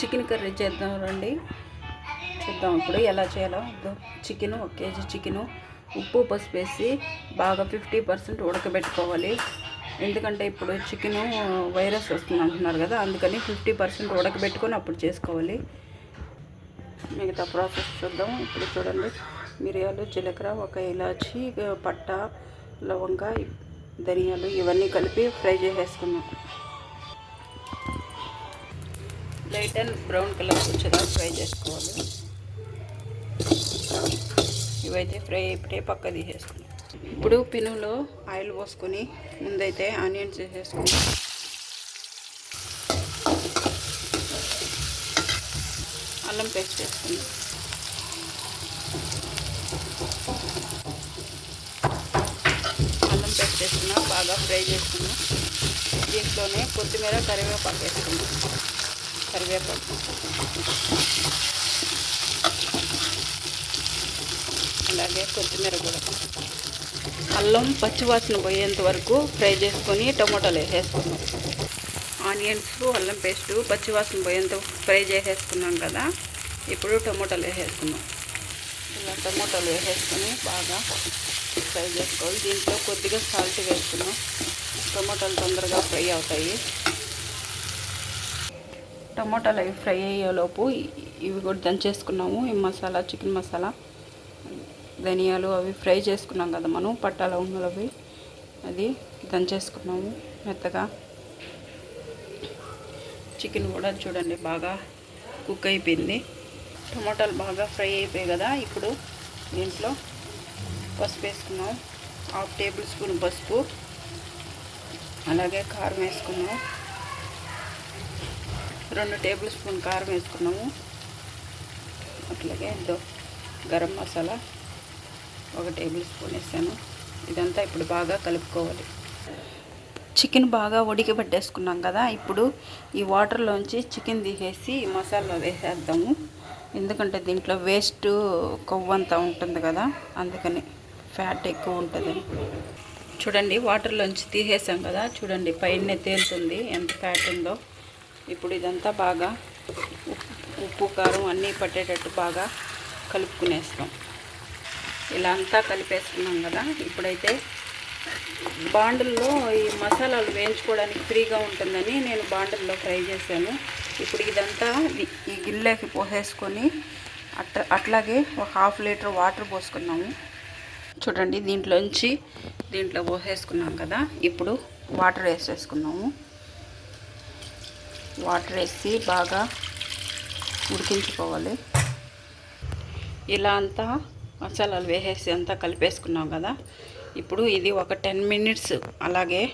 Chicken curry చేద్దాం రండి. చూద్దాం ఇప్పుడు ఎలా చేయాలో చికెను ఒక కేజీ చికెను ఉప్పు పసుపు వేసి బాగా ఫిఫ్టీ పర్సెంట్ ఉడకబెట్టుకోవాలి. ఎందుకంటే ఇప్పుడు చికెన్ వైరస్ వస్తుంది అంటున్నారు కదా అందుకని ఫిఫ్టీ పర్సెంట్ ఉడకబెట్టుకొని అప్పుడు చేసుకోవాలి. మిగతా ప్రాసెస్ చూద్దాం. ఇప్పుడు చూడండి మిరియాలు జీలకర్ర ఒక ఇలాచి పట్ట లవంగా ధనియాలు ఇవన్నీ కలిపి ఫ్రై చేసేసుకున్నాం లైట్ అండ్ బ్రౌన్ కలర్ వచ్చేదా ఫ్రై చేసుకోవాలి. ఇవైతే ఫ్రై అయిపోతే పక్క తీసేసుకున్నాం. ఇప్పుడు పినులో ఆయిల్ పోసుకొని ముందైతే ఆనియన్స్ వేసేసుకుని అల్లం పేస్ట్ వేసుకుని అల్లం పేస్ట్ వేసుకున్నా బాగా ఫ్రై చేసుకున్నాం. దీంట్లోనే కొత్తిమీర కరివేపాకు వేసుకున్నాం. కరివేపాకు. అలాగే కొత్తిమీర కూడా. అల్లం పచ్చివాసన పోయేంత వరకు ఫ్రై చేసుకొని టమోటాలు వేసేసుకున్నాం. ఆనియన్స్ అల్లం పేస్టు పచ్చివాసన పోయేంత ఫ్రై చేసేసుకున్నాం కదా. ఇప్పుడు టమోటాలు వేసేసుకున్నాం. ఇలా టమోటాలు వేసేసుకొని బాగా ఫ్రై చేసుకోవాలి. దీంట్లో కొద్దిగా సాల్ట్ వేసుకున్నాం. టమోటాలు తొందరగా ఫ్రై అవుతాయి. టమోటాలు అవి ఫ్రై అయ్యేలోపు ఇవి కూడా దంచేసుకున్నాము. ఈ మసాలా చికెన్ మసాలా ధనియాలు అవి ఫ్రై చేసుకున్నాం కదా మనం పట్టాల ఉన్నలు అవి. అది దంచేసుకున్నాము మెత్తగా. చికెన్ కూడా చూడండి బాగా కుక్ అయిపోయింది. టమాటాలు బాగా ఫ్రై అయిపోయాయి కదా ఇప్పుడు దీంట్లో పసుపు వేసుకున్నాం. హాఫ్ టేబుల్ స్పూన్ పసుపు. అలాగే కారం వేసుకున్నాం. రెండు టేబుల్ స్పూన్ కారం వేసుకున్నాము. అట్లాగే ఇదో గరం మసాలా ఒక టేబుల్ స్పూన్ వేసాను. ఇదంతా ఇప్పుడు బాగా కలుపుకోవాలి. చికెన్ బాగా ఉడికబెట్టేసుకున్నాం కదా ఇప్పుడు ఈ వాటర్లోంచి చికెన్ తీసేసి మసాలా వేసేద్దాము. ఎందుకంటే దీంట్లో వేస్ట్ కొవ్వు అంతా ఉంటుంది కదా అందుకని ఫ్యాట్ ఎక్కువ ఉంటుంది. చూడండి వాటర్లోంచి తీసేసాం కదా చూడండి పైన తేలుతుంది ఎంత ఫ్యాట్ ఉందో. ఇప్పుడు ఇదంతా బాగా ఉప్పు కారం అన్నీ పట్టేటట్టు బాగా కలుపుకునేస్తాం. ఇలా అంతా కలిపేసుకున్నాం కదా ఇప్పుడైతే బాండుల్లో ఈ మసాలాలు వేయించుకోవడానికి ఫ్రీగా ఉంటుందని నేను బాండుల్లో ఫ్రై చేశాను. ఇప్పుడు ఇదంతా ఈ గిన్నెలోకి పోసేసుకొని అట్ అట్లాగే ఒక హాఫ్ లీటర్ వాటర్ పోసుకున్నాము. చూడండి దీంట్లోంచి దీంట్లో పోసేసుకున్నాం కదా ఇప్పుడు వాటర్ వేసేసుకున్నాము. వాటర్ వేసి బాగా ఉడికించుకోవాలి. ఇలా అంతా మసాలాలు వేసేసి అంతా కలిపేసుకున్నాం కదా. ఇప్పుడు ఇది ఒక టెన్ మినిట్స్ అలాగే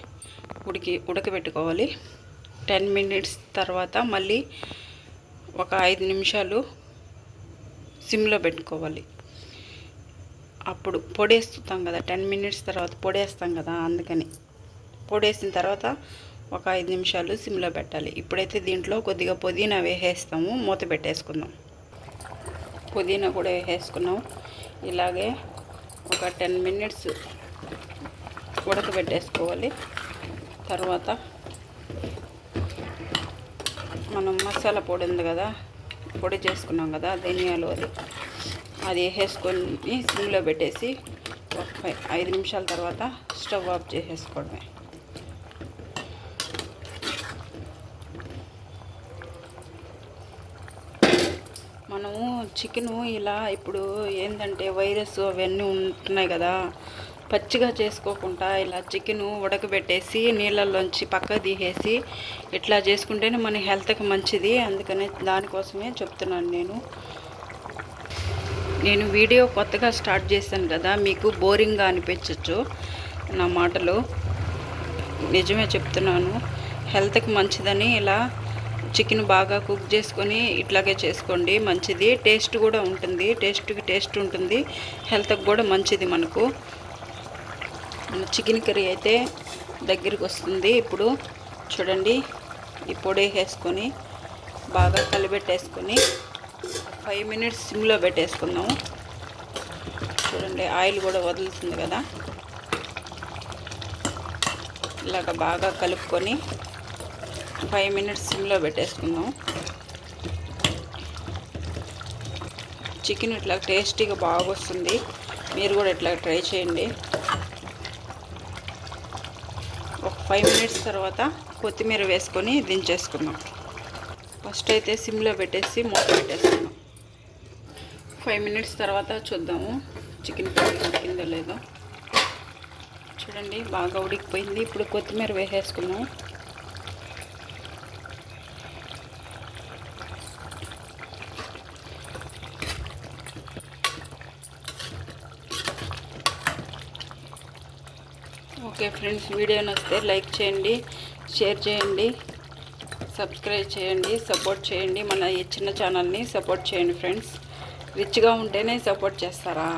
ఉడికి ఉడకబెట్టుకోవాలి. టెన్ మినిట్స్ తర్వాత మళ్ళీ ఒక ఐదు నిమిషాలు సిమ్లో పెట్టుకోవాలి. అప్పుడు పొడేస్తాం కదా టెన్ మినిట్స్ తర్వాత పొడేస్తాం కదా అందుకని. పొడేసిన తర్వాత ఒక ఐదు నిమిషాలు సిమ్లో పెట్టాలి. ఇప్పుడైతే దీంట్లో కొద్దిగా పుదీనా వేసేస్తాము. మూత పెట్టేసుకుందాం. పుదీనా కూడా వేసేసుకున్నాం. ఇలాగే ఒక టెన్ మినిట్స్ ఉడకబెట్టేసుకోవాలి. తర్వాత మనం మసాలా పొడి ఉంది కదా పొడి చేసుకున్నాం కదా ధనియాలు అది అది వేసేసుకొని సిమ్లో పెట్టేసి ఒక ఐదు నిమిషాల తర్వాత స్టవ్ ఆఫ్ చేసేసుకోవడమే. మనము చికెను ఇలా ఇప్పుడు ఏంటంటే వైరస్ అవన్నీ ఉంటున్నాయి కదా. పచ్చిగా చేసుకోకుండా ఇలా చికెను ఉడకబెట్టేసి నీళ్ళల్లోంచి పక్క తీసేసి ఇట్లా చేసుకుంటేనే మన హెల్త్కి మంచిది అందుకనే దానికోసమే చెప్తున్నాను నేను. నేను వీడియో కొత్తగా స్టార్ట్ చేశాను కదా మీకు బోరింగ్గా అనిపించవచ్చు నా మాటలు. నిజమే చెప్తున్నాను హెల్త్కి మంచిదని ఇలా చికెన్ బాగా కుక్ చేసుకొని ఇట్లాగే చేసుకోండి మంచిది. టేస్ట్ కూడా ఉంటుంది. టేస్ట్కి టేస్ట్ ఉంటుంది. హెల్త్కి కూడా మంచిది మనకు. మన చికెన్ కర్రీ అయితే దగ్గరికి వస్తుంది. ఇప్పుడు చూడండి ఈ పొడి వేసుకొని బాగా కలిపెట్టేసుకొని ఫైవ్ మినిట్స్ సిమ్లో పెట్టేసుకుందాము. చూడండి ఆయిల్ కూడా వదులుతుంది కదా. ఇలాగ బాగా కలుపుకొని ఫైవ్ మినిట్స్ సిమ్లో పెట్టేసుకుందాం. చికెన్ ఇట్లా టేస్టీగా బాగా వస్తుంది మీరు కూడా ఇట్లా ట్రై చేయండి. ఒక ఫైవ్ మినిట్స్ తర్వాత కొత్తిమీర వేసుకొని దించేసుకుందాం. ఫస్ట్ అయితే సిమ్లో పెట్టేసి మూత పెట్టేసుకుందాం. ఫైవ్ మినిట్స్ తర్వాత చూద్దాము చికెన్ కర్రీ ఉడికిందో లేదో. చూడండి బాగా ఉడికిపోయింది. ఇప్పుడు కొత్తిమీర వేసేసుకున్నాం ఓకే ఫ్రెండ్స్ వీడియో నచ్చితే లైక్ చేయండి షేర్ చేయండి సబ్స్క్రైబ్ చేయండి సపోర్ట్ చేయండి మన ఈ చిన్న ఛానల్ని సపోర్ట్ చేయండి ఫ్రెండ్స్. రిచ్గా ఉంటేనే సపోర్ట్ చేస్తారా?